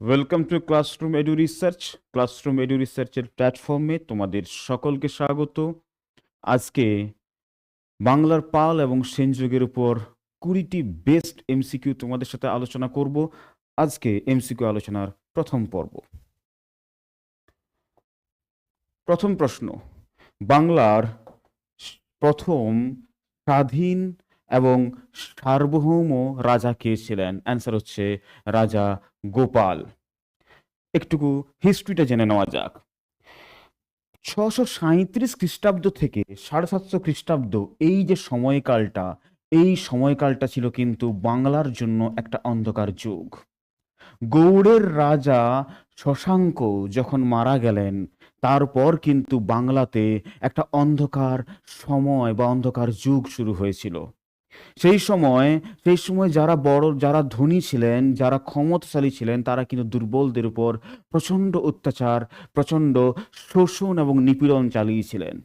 Welcome to classroom edu research classroom edu রিসার্চের প্ল্যাটফর্মে তোমাদের সকলকে স্বাগত। আজকে বাংলার পাল এবং সেনযোগের উপর কুড়িটি বেস্ট এমসিকিউ তোমাদের সাথে আলোচনা করব। আজকে এমসিকিউ আলোচনার প্রথম পর্ব। প্রথম প্রশ্ন, বাংলার প্রথম স্বাধীন এবং সার্বভৌম রাজা কে ছিলেন? অ্যান্সার হচ্ছে রাজা গোপাল। একটুকু হিস্ট্রিটা জেনে নেওয়া যাক। ছশো সাঁত্রিশ খ্রিস্টাব্দ থেকে সাড়ে সাতশো খ্রিস্টাব্দ এই যে সময়কালটা, এই সময়কালটা ছিল কিন্তু বাংলার জন্য একটা অন্ধকার যুগ। গৌড়ের রাজা শশাঙ্ক যখন মারা গেলেন, তারপর কিন্তু বাংলাতে একটা অন্ধকার সময় বা অন্ধকার যুগ শুরু হয়েছিল। সেই সময় সেই সময় যারা বড়, যারা ধনী ছিলেন, যারা ক্ষমতাশালী ছিলেন, তারা কিন্তু দুর্বলদের উপর প্রচণ্ড অত্যাচার, প্রচণ্ড শোষণ এবং নিপীড়ন চালিয়েছিলেন।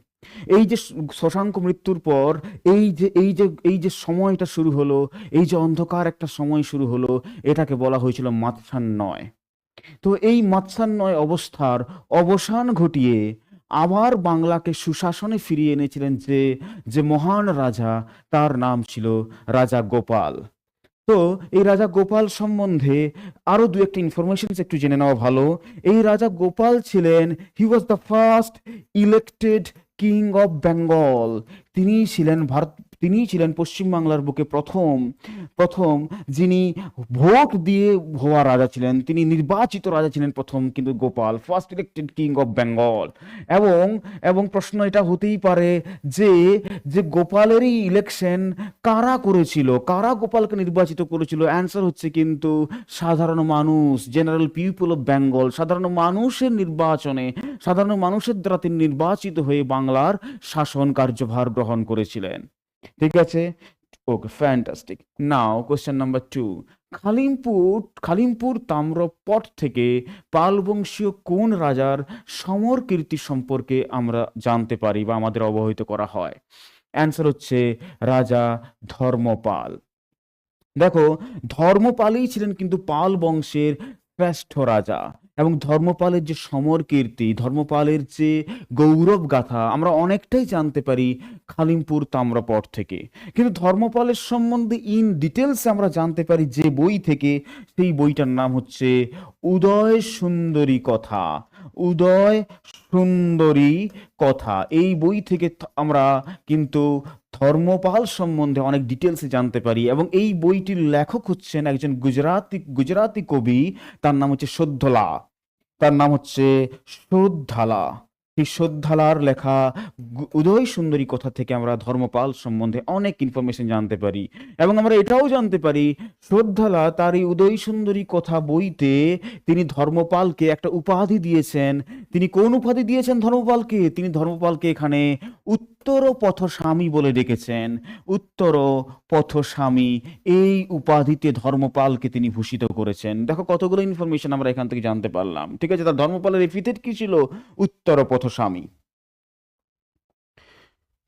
এই যে শশাঙ্ক মৃত্যুর পর, এই যে এই যে এই যে সময়টা শুরু হলো, এই যে অন্ধকার একটা সময় শুরু হলো, এটাকে বলা হয়েছিল মাৎসান্নয় তো এই মাৎসান্নয় অবস্থার অবসান ঘটিয়ে আবার বাংলাকে সুশাসনে ফিরিয়ে এনেছিলেন যে যে মহান রাজা, তার নাম ছিল রাজা গোপাল। তো এই রাজা গোপাল সম্বন্ধে আরও দু একটা ইনফরমেশন একটু জেনে নেওয়া ভালো। এই রাজা গোপাল ছিলেন he was the first elected king of Bengal তিনি ছিলেন ভারত তিনি ছিলেন পশ্চিমবাংলার বুকে প্রথম প্রথম যিনি ভোট দিয়ে হওয়া রাজা ছিলেন। তিনি নির্বাচিত রাজা ছিলেন প্রথম কিন্তু Gopal first elected king of Bengal এবং এবং প্রশ্ন এটা হতেই পারে যে যে গোপালেরই ইলেকশন কারা করেছিল, কারা গোপালকে নির্বাচিত করেছিল? অ্যান্সার হচ্ছে কিন্তু সাধারণ মানুষ জেনারেল পিপল অফ বেঙ্গল সাধারণ মানুষের নির্বাচনে, সাধারণ মানুষের দ্বারা তিনি নির্বাচিত হয়ে বাংলার শাসন কার্যভার গ্রহণ করেছিলেন। ঠিক আছে? Okay fantastic now question number two Khalimpur Khalimpur তাম্রপট থেকে পাল বংশীয় কোন রাজার সমর কীর্তি সম্পর্কে আমরা জানতে পারি বা আমাদের অবহিত করা হয়? অ্যান্সার হচ্ছে রাজা ধর্মপাল। দেখো, ধর্মপালই ছিলেন কিন্তু পাল বংশের শ্রেষ্ঠ রাজা। এবং ধর্মপালের যে সমর কীর্তি, ধর্মপালের যে গৌরব গাথা, আমরা অনেকটাই জানতে পারি খালিমপুর তাম্রপট থেকে। কিন্তু ধর্মপালের সম্বন্ধে ইন ডিটেলস আমরা জানতে পারি যে বই থেকে সেই বইটার নাম হচ্ছে উদয় সুন্দরী কথা। উদয় সুন্দরী কথা। এই বই থেকে আমরা কিন্তু ধর্মপাল সম্বন্ধে অনেক ডিটেলসে জানতে পারি এবং এই বইটির লেখক হচ্ছেন একজন গুজরাতি গুজরাতি কবি, তার নাম হচ্ছে সদ্ধলা তার নাম হচ্ছে শ্রদ্ধালা সেই শ্রদ্ধালার লেখা উদয় সুন্দরী কথা থেকে আমরা ধর্মপাল সম্বন্ধে অনেক ইনফরমেশন জানতে পারি এবং আমরা এটাও জানতে পারি শ্রদ্ধালা তার এই উদয় সুন্দরী কথা বইতে তিনি ধর্মপালকে একটা উপাধি দিয়েছেন। তিনি কোন উপাধি দিয়েছেন ধর্মপালকে? তিনি ধর্মপালকে এখানে উত্তর পথস্বামী বলে ডেকেছেন। উত্তর পথস্বামী, এই উপাধিতে ধর্মপালকে তিনি ভূষিত করেছেন। দেখো কতগুলো ইনফরমেশন আমরা এখান থেকে জানতে পারলাম। ঠিক আছে, তার ধর্মপালের এপিথেট কি ছিল? উত্তর পথ স্বামী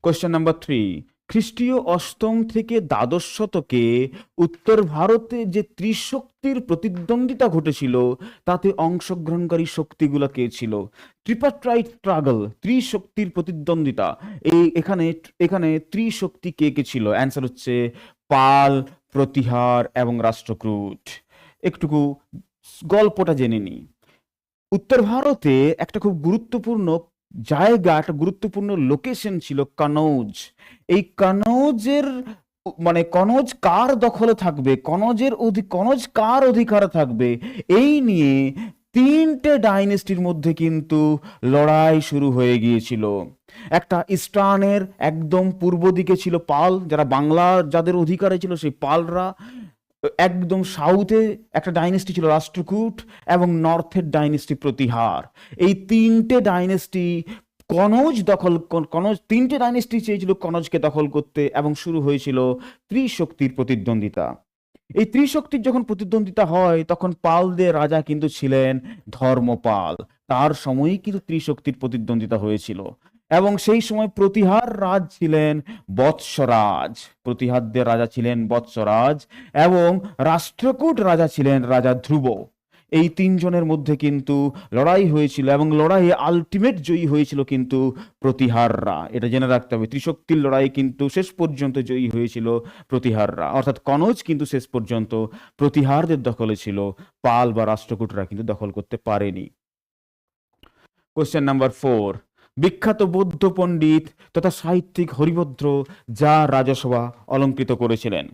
কোয়েশ্চেন নাম্বার থ্রি খ্রিস্টীয় অষ্টম থেকে দ্বাদশ শতকে উত্তর ভারতে যে ত্রিশক্তির প্রতিদ্বন্দ্বিতা ঘটেছিল, তাতে অংশগ্রহণকারী শক্তিগুলো কে ছিল? ট্রিপাট্রাইট স্ট্রাগল ত্রিশক্তির প্রতিদ্বন্দ্বিতা। এই এখানে এখানে ত্রিশক্তি কে কে ছিল? অ্যান্সার হচ্ছে পাল, প্রতিহার এবং রাষ্ট্রকূট। একটুকু গল্পটা জেনে নিই। উত্তর ভারতে একটা খুব গুরুত্বপূর্ণ জায়গা একটা গুরুত্বপূর্ণ লোকেশন ছিল কনৌজ। এই কনৌজের মানে কনৌজ কার দখলে থাকবে? কনজের অধিক কনৌজ কার অধিকারে থাকবে? এই নিয়ে তিনটে ডাইনেস্টির মধ্যে কিন্তু লড়াই শুরু হয়ে গিয়েছিল। একটা ইস্টার্নের একদম পূর্ব দিকে ছিল পাল, যারা বাংলা যাদের অধিকারে ছিল সেই পালরা। একদম সাউথে একটা ডাইনেস্টি ছিল রাষ্ট্রকূট এবং নর্থের ডাইনেস্টি প্রতিহার। এই তিনটে ডাইনেস্টি কনৌজ দখল, কনৌজ তিনটে ডাইনেস্টি চেয়েছিল কনৌজকে দখল করতে এবং শুরু হয়েছিল ত্রিশক্তির প্রতিদ্বন্দ্বিতা। এই ত্রিশক্তির যখন প্রতিদ্বন্দ্বিতা হয়, তখন পালদের রাজা কিন্তু ছিলেন ধর্মপাল। তার সময়ই কিন্তু ত্রিশক্তির প্রতিদ্বন্দ্বিতা হয়েছিল। এবং সেই সময় প্রতিহার রাজ ছিলেন বৎসরাজ। প্রতিহারদের রাজা ছিলেন বৎসরাজ এবং রাষ্ট্রকূট রাজা ছিলেন রাজা ধ্রুব। এই তিনজনের মধ্যে কিন্তু লড়াই হয়েছিল এবং লড়াইয়ে আলটিমেট জয়ী হয়েছিল কিন্তু প্রতিহাররা। এটা জেনে রাখতে হবে, ত্রিশক্তির লড়াই কিন্তু শেষ পর্যন্ত জয়ী হয়েছিল প্রতিহাররা। অর্থাৎ কনজ কিন্তু শেষ পর্যন্ত প্রতিহারদের দখলে ছিল, পাল বা রাষ্ট্রকূটরা কিন্তু দখল করতে পারেনি। কোশ্চেন নাম্বার ফোর বিখ্যাত বৌদ্ধ পণ্ডিত তথা সাহিত্যিক হরিভদ্র যা রাজসভা অলঙ্কৃত করেছিলেন।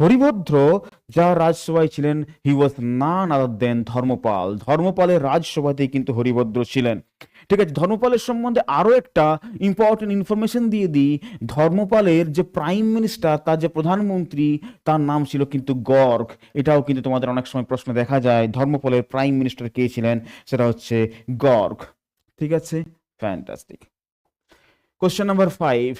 হরিভদ্র যা রাজসভায় ছিলেন হি ওয়াজ নান আদার দেন ধর্মপাল। ধর্মপালের রাজসভাতেই কিন্তু হরিভদ্র ছিলেন। ঠিক আছে, ধর্মপালের সম্বন্ধে আরও একটা ইম্পর্টেন্ট ইনফরমেশন দিয়ে দিই। ধর্মপালের যে প্রাইম মিনিস্টার তার যে প্রধানমন্ত্রী, তার নাম ছিল কিন্তু গর্গ। এটাও কিন্তু তোমাদের অনেক সময় প্রশ্ন দেখা যায়, ধর্মপালের প্রাইম মিনিস্টার কে ছিলেন, সেটা হচ্ছে গর্গ। ঠিক আছে? Fantastic question number five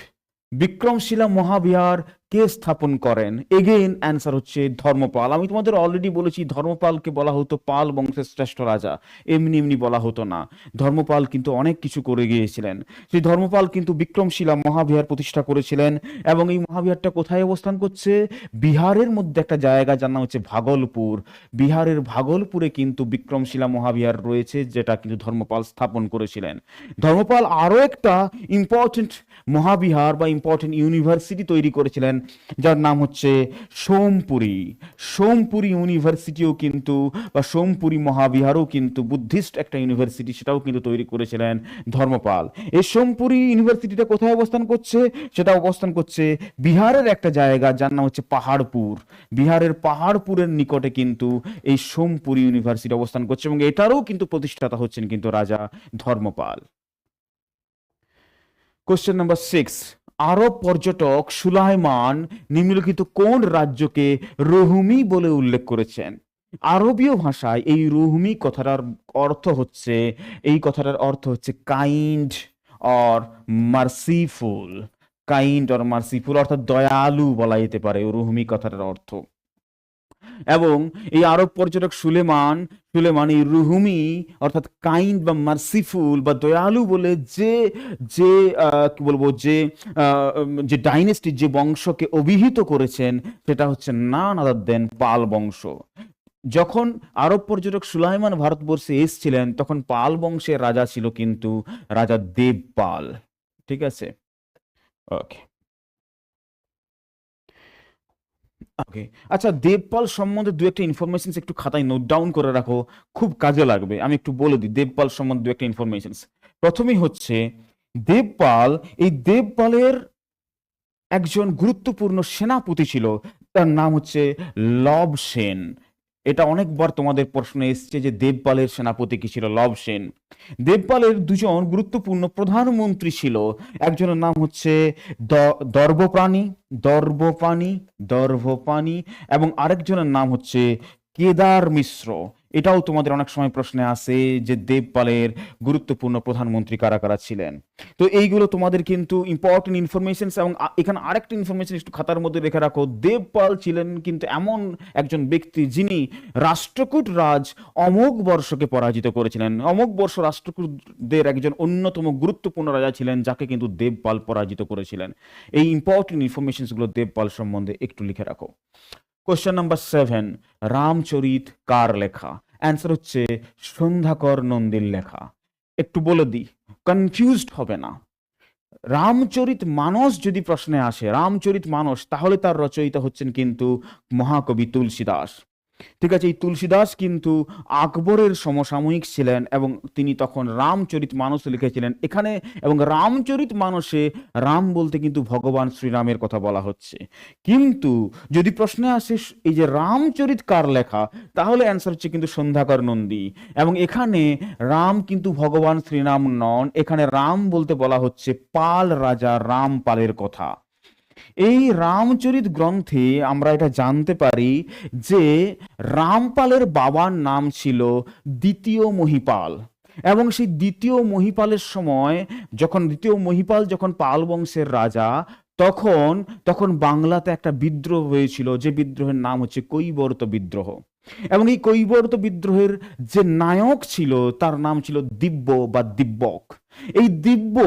Vikramashila Mahavihara কে স্থাপন করেন? এগেইন অ্যান্সার হচ্ছে ধর্মপাল। আমি তোমাদের অলরেডি বলেছি, ধর্মপালকে বলা হতো পাল বংশের শ্রেষ্ঠ রাজা। এমনি এমনি বলা হতো না। ধর্মপাল কিন্তু অনেক কিছু করে গিয়েছিলেন। সেই ধর্মপাল কিন্তু বিক্রমশিলা মহাবিহার প্রতিষ্ঠা করেছিলেন এবং এই মহাবিহারটা কোথায় অবস্থান করছে? বিহারের মধ্যে একটা জায়গা যার নাম হচ্ছে ভাগলপুর। বিহারের ভাগলপুরে কিন্তু বিক্রমশিলা মহাবিহার রয়েছে, যেটা কিন্তু ধর্মপাল স্থাপন করেছিলেন। ধর্মপাল আরও একটা ইম্পর্টেন্ট মহাবিহার বা ইম্পর্টেন্ট ইউনিভার্সিটি তৈরি করেছিলেন। যার নাম হচ্ছে সোমপুরি। সোমপুরি ইউনিভার্সিটিও কিন্তু বা সোমপুরি মহাবিহারও কিন্তু বুদ্ধিস্ট একটা ইউনিভার্সিটি, সেটাও কিন্তু তৈরি করেছিলেন ধর্মপাল। এই সোমপুরি ইউনিভার্সিটিটা কোথায় অবস্থান করছে? সেটা অবস্থান করছে বিহারের একটা জায়গা যার নাম হচ্ছে পাহাড়পুর। বিহারের পাহাড়পুরের নিকটে কিন্তু এই সোমপুরি ইউনিভার্সিটি অবস্থান করছে এবং এটারও কিন্তু প্রতিষ্ঠাতা হচ্ছেন কিন্তু Raja Dharmapala. Question number six আরব পর্যটক সুলাইমান নিম্নলিখিত কোন রাজ্যকে রহুমি বলে উল্লেখ করেছেন? আরবীয় ভাষায় এই রুহুমি কথাটার অর্থ হচ্ছে, এই কথাটার অর্থ হচ্ছে kind or merciful kind or merciful অর্থাৎ দয়ালু বলা যেতে পারে রুহুমি কথাটার অর্থ। এবং এই আরব পর্যটক সুলেমান সুলেমান এই রুহুমি, অর্থাৎ কাইন্ড বা মার্সিফুল বা দয়ালু বলে যে যে কি বলব, যে যে ডাইনেস্টির যে বংশকে অভিহিত করেছেন, সেটা হচ্ছে না আদার দেন পাল বংশ। যখন আরব পর্যটক সুলাইমান ভারতবর্ষে এসেছিলেন, তখন পাল বংশের রাজা ছিল কিন্তু রাজা দেবপাল। ঠিক আছে? ওকে ওকে আচ্ছা দেবপাল সম্বন্ধে দু একটা ইনফরমেশন একটু খাতায় নোট ডাউন করে রাখো, খুব কাজে লাগবে। আমি একটু বলে দিই, দেবপাল সম্বন্ধে দু একটা ইনফরমেশন প্রথমেই হচ্ছে, দেবপাল, এই দেবপালের একজন গুরুত্বপূর্ণ সেনাপতি ছিল, তার নাম হচ্ছে লব সেন। এটা অনেকবার তোমাদের প্রশ্ন এসছে যে দেবপালের সেনাপতি কি ছিল? লব সেন। দেবপালের দুজন গুরুত্বপূর্ণ প্রধানমন্ত্রী ছিল। একজনের নাম হচ্ছে দর্বপ্রাণী দর্বপানি দর্ভপাণি এবং আরেকজনের নাম হচ্ছে কেদার মিশ্র। এটাও তোমাদের অনেক সময় প্রশ্নে আসে যে দেবপালের গুরুত্বপূর্ণ প্রধানমন্ত্রী কারা কারা ছিলেন। তো এইগুলো তোমাদের কিন্তু ইম্পর্টেন্ট ইনফরমেশন এবং এখানে আরেকটা ইনফরমেশন একটু খাতার মধ্যে রেখে রাখো। দেবপাল ছিলেন কিন্তু এমন একজন ব্যক্তি যিনি রাষ্ট্রকূট রাজ অমোঘ বর্ষকে পরাজিত করেছিলেন। অমোঘ বর্ষ রাষ্ট্রকূটদের একজন অন্যতম গুরুত্বপূর্ণ রাজা ছিলেন, যাকে কিন্তু দেবপাল পরাজিত করেছিলেন। এই ইম্পর্টেন্ট ইনফরমেশনসগুলো দেবপাল সম্বন্ধে একটু লিখে রাখো। কোশ্চেন নাম্বার সেভেন রামচরিত কার লেখা? অ্যান্সার হচ্ছে সন্ধ্যাকর নন্দীর লেখা। একটু বলে দিই কনফিউজড হবে না। রামচরিত মানস যদি প্রশ্নে আসে, রামচরিত মানস, তাহলে তার রচয়িতা হচ্ছেন কিন্তু মহাকবি তুলসীদাস। ঠিক আছে, এই তুলসীদাস কিন্তু আকবরের সমসাময়িক ছিলেন এবং তিনি তখন রামচরিত মানস লিখেছিলেন। এখানে এবং রামচরিত মানসে রাম বলতে কিন্তু ভগবান শ্রীরামের কথা বলা হচ্ছে। কিন্তু যদি প্রশ্নে আসে, এই যে রামচরিত কার লেখা, তাহলে অ্যান্সার হচ্ছে কিন্তু সন্ধ্যাকর নন্দী। এবং এখানে রাম কিন্তু ভগবান শ্রীরাম নন, এখানে রাম বলতে বলা হচ্ছে পাল রাজা রাম পালের কথা। এই রামচরিত গ্রন্থে আমরা এটা জানতে পারি যে রামপালের বাবার নাম ছিল দ্বিতীয় মহিপাল। এবং সেই দ্বিতীয় মহিপালের সময় যখন, দ্বিতীয় মহিপাল যখন পাল বংশের রাজা, তখন তখন বাংলাতে একটা বিদ্রোহ হয়েছিল, যে বিদ্রোহের নাম হচ্ছে কৈবর্ত বিদ্রোহ। এবং এই কৈবর্ত বিদ্রোহের যে নায়ক ছিল, তার নাম ছিল দিব্য বা দিব্যক। এই দিব্য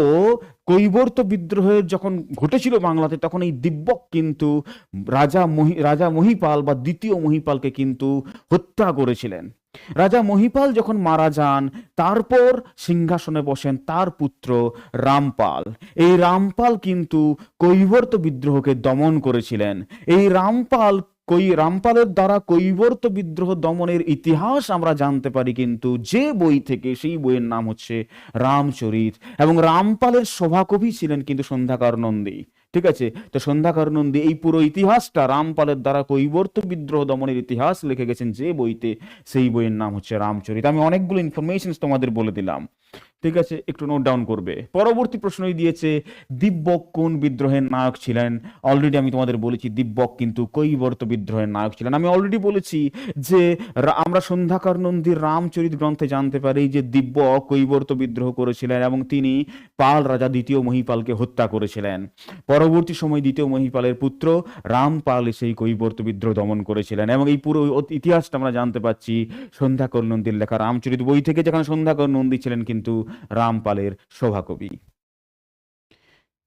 কৈবর্ত বিদ্রোহের যখন ঘটেছিল বাংলাতে, তখন এই দিব্যক কিন্তু রাজা মহি, রাজা মহিপাল বা দ্বিতীয় মহিপালকে কিন্তু হত্যা করেছিলেন। রাজা মহিপাল যখন মারা যান, তারপর সিংহাসনে বসেন তার পুত্র রামপাল। এই রামপাল কিন্তু কৈবর্ত বিদ্রোহকে দমন করেছিলেন। এই রামপাল কই রামপালের দ্বারা কৈবর্ত বিদ্রোহ দমনের ইতিহাস আমরা জানতে পারি কিন্তু যে বই থেকে সেই বইয়ের নাম হচ্ছে রামচরিত এবং রামপালের সভাকবি ছিলেন কিন্তু সন্ধ্যাকার নন্দী, ঠিক আছে? তো সন্ধ্যাকার নন্দী এই পুরো ইতিহাসটা রামপালের দ্বারা কৈবর্ত বিদ্রোহ দমনের ইতিহাস লিখে গেছেন যে বইতে সেই বইয়ের নাম হচ্ছে রামচরিত। আমি অনেকগুলো ইনফরমেশন তোমাদের বলে দিলাম। ঠিক আছে, একটু নোট ডাউন করবে। পরবর্তী প্রশ্নই দিয়েছে, দিব্যক কোন বিদ্রোহের নায়ক ছিলেন? অলরেডি আমি তোমাদের বলেছি, দিব্যক কিন্তু কৈবর্ত বিদ্রোহের নায়ক ছিলেন। আমি অলরেডি বলেছি যে আমরা সন্ধ্যাকার নন্দীর রামচরিত গ্রন্থে জানতে পারি যে, দিব্যক কৈবর্ত বিদ্রোহ করেছিলেন এবং তিনি পাল রাজা দ্বিতীয় মহিপালকে হত্যা করেছিলেন। পরবর্তী সময় দ্বিতীয় মহিপালের পুত্র রামপাল সেই কৈবর্ত বিদ্রোহ দমন করেছিলেন এবং এই পুরো ইতিহাসটা আমরা জানতে পাচ্ছি সন্ধ্যাকর নন্দীর লেখা রামচরিত বই থেকে, যেখানে সন্ধ্যাকর নন্দী ছিলেন কিন্তু রামপালের সভাকবি।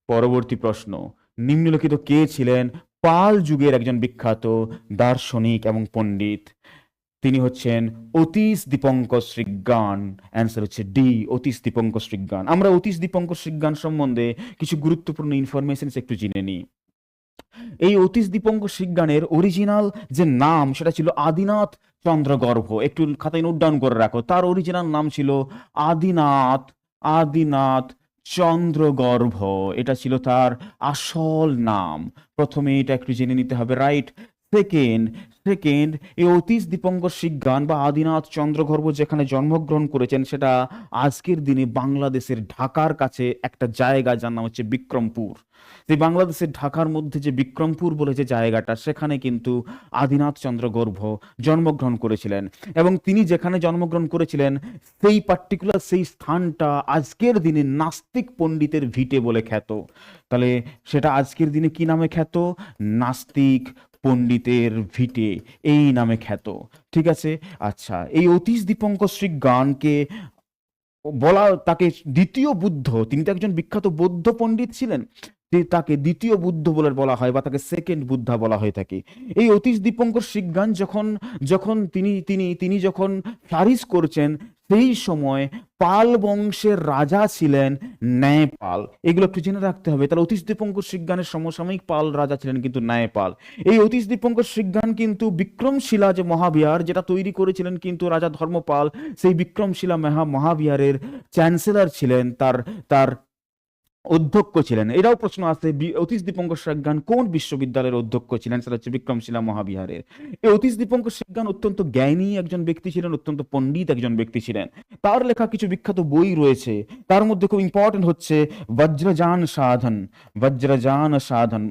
পরবর্তী প্রশ্ন, নিম্নলিখিত কে ছিলেন পাল যুগের একজন বিখ্যাত দার্শনিক এবং পণ্ডিত? তিনি হচ্ছেন অতীশ দীপঙ্কর শ্রীজ্ঞান। অ্যান্সার হচ্ছে ডি অতীশ দীপঙ্কর শ্রীজ্ঞান। আমরা অতীশ দীপঙ্কর শ্রীজ্ঞান সম্বন্ধে কিছু গুরুত্বপূর্ণ ইনফরমেশন একটু জেনে নিই। এই অতীশ দীপঙ্কর শ্রীজ্ঞানের অরিজিনাল যে নাম, সেটা ছিল আদিনাথ চন্দ্রগর্ভ, একটু খাতায় নোট ডাউন করে রাখো। তার অরিজিনাল নাম ছিল আদিনাথ আদিনাথ চন্দ্রগর্ভ। এটা ছিল তার আসল নাম। প্রথমে এটা একটু জেনে নিতে হবে রাইট সেকেন্ড সেকেন্ড এই অতীশ দীপঙ্কর শিজ্ঞান বা আদিনাথ চন্দ্রগর্ভ যেখানে জন্মগ্রহণ করেছেন, সেটা আজকের দিনে বাংলাদেশের ঢাকার কাছে একটা জায়গা যার নাম হচ্ছে বিক্রমপুর। যে বাংলাদেশের ঢাকার মধ্যে যে বিক্রমপুর বলে যে জায়গাটা, সেখানে কিন্তু আদিনাথ চন্দ্র গর্ভ জন্মগ্রহণ করেছিলেন। এবং তিনি যেখানে জন্মগ্রহণ করেছিলেন, সেই পার্টিকুলার সেই স্থানটা আজকের দিনে নাস্তিক পণ্ডিতের ভিটে বলে খ্যাত। তাহলে সেটা আজকের দিনে কি নামে খ্যাত? নাস্তিক পণ্ডিতের ভিটে, এই নামে খ্যাত। ঠিক আছে? আচ্ছা এই অতীশ দীপঙ্কর শ্রী গানকে বলা, তাকে দ্বিতীয় বুদ্ধ, তিনি তো একজন বিখ্যাত বৌদ্ধ পণ্ডিত ছিলেন তাকে দ্বিতীয় বুদ্ধ বলে বলা হয় বা তাকে সেকেন্ড বুদ্ধা বলা হয়ে থাকে। এই অতীশ দীপঙ্কর শিজ্ঞান যখন যখন তিনি তিনি তিনি যখন ফ্লারিস করছেন সেই সময় পাল বংশের রাজা ছিলেন ন্যায়পাল। এগুলো একটু জেনে রাখতে হবে। তাহলে অতীশ দীপঙ্কর শিজ্ঞানের সমসাময়িক পাল রাজা ছিলেন কিন্তু ন্যায়পাল। এই অতীশ দীপঙ্কর শিজ্ঞান কিন্তু বিক্রমশিলা যে মহাবিহার, যেটা তৈরি করেছিলেন কিন্তু রাজা ধর্মপাল, সেই বিক্রমশিলা মহা মহাবিহারের চ্যান্সেলর ছিলেন, তার তার অধ্যক্ষ ছিলেন। এটাও প্রশ্ন আছে অতীশ দীপঙ্কর সাজ্ঞান কোন বিশ্ববিদ্যালয়ের অধ্যক্ষ ছিলেন? সেটা হচ্ছে বিক্রমশিলা মহাবিহারের। এই অতীশ দীপঙ্কর সাজ্ঞান অত্যন্ত জ্ঞানী একজন ব্যক্তি ছিলেন, অত্যন্ত পণ্ডিত একজন ব্যক্তি ছিলেন। তার লেখা কিছু বিখ্যাত বই রয়েছে। তার মধ্যে খুব ইম্পর্টেন্ট হচ্ছে, বজ্রযান সাধন বজ্রযান সাধন।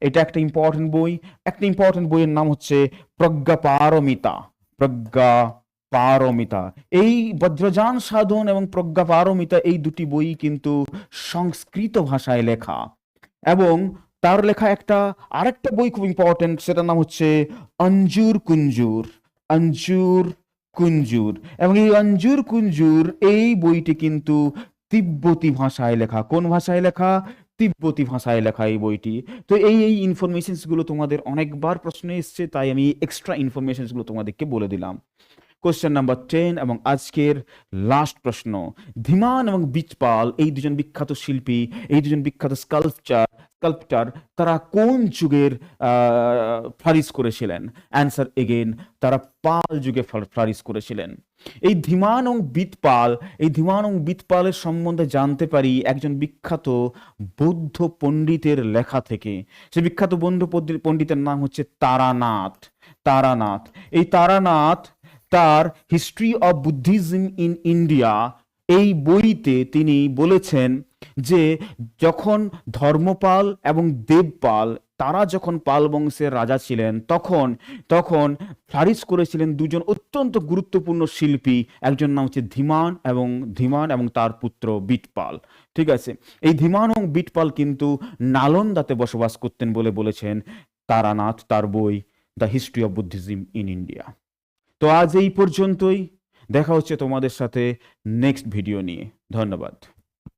এটা একটা ইম্পর্টেন্ট বই। একটা ইম্পর্টেন্ট বইয়ের নাম হচ্ছে, প্রজ্ঞা পারমিতা। প্রজ্ঞা পারমিতা। এই বজ্রযান সাধন এবং প্রজ্ঞা পারমিতা এই দুটি বই কিন্তু সংস্কৃত ভাষায় লেখা। এবং তার লেখা একটা আরেকটা বই খুব ইম্পর্টেন্ট সেটার নাম হচ্ছে অঞ্জুর কুঞ্জুর অঞ্জুর কুঞ্জুর। এবং এই অঞ্জুর কুঞ্জুর এই বইটি কিন্তু তিব্বতী ভাষায় লেখা। কোন ভাষায় লেখা? তিব্বতী ভাষায় লেখা এই বইটি। তো এই এই ইনফরমেশনসগুলো তোমাদের অনেকবার প্রশ্নে এসছে, তাই আমি এক্সট্রা ইনফরমেশনসগুলো তোমাদেরকে বলে দিলাম। কোশ্চেন নাম্বার টেন এবং আজকের লাস্ট প্রশ্ন। ধীমান এবং বিচপাল এই দুজন বিখ্যাত শিল্পী, এই দুজন বিখ্যাত স্কাল্পচার স্কাল্পচার তারা কোন যুগের ফ্লারিস করেছিলেন? অ্যান্সার এগেন তারা পাল যুগে ফ্লারিস করেছিলেন। এই ধীমান এবং বিতপাল এই ধীমান এবং বিতপালের সম্বন্ধে জানতে পারি একজন বিখ্যাত বৌদ্ধ পণ্ডিতের লেখা থেকে। সে বিখ্যাত বৌদ্ধ পণ্ডিত- পণ্ডিতের নাম হচ্ছে তারানাথ। তারানাথ। এই তারানাথ তার history of Buddhism in India এই বইতে তিনি বলেছেন যে যখন ধর্মপাল এবং দেবপাল, তারা যখন পাল বংশের রাজা ছিলেন, তখন তখন ফ্লারিস করেছিলেন দুজন অত্যন্ত গুরুত্বপূর্ণ শিল্পী। একজন নাম হচ্ছে ধীমান এবং ধীমান এবং তার পুত্র বিটপাল। ঠিক আছে? এই ধীমান এবং বিটপাল কিন্তু নালন্দাতে বসবাস করতেন বলে বলেছেন তারানাথ, তার বই the history of Buddhism in India তো আজ এই পর্যন্তই। দেখা হচ্ছে তোমাদের সাথে নেক্সট ভিডিও নিয়ে। ধন্যবাদ।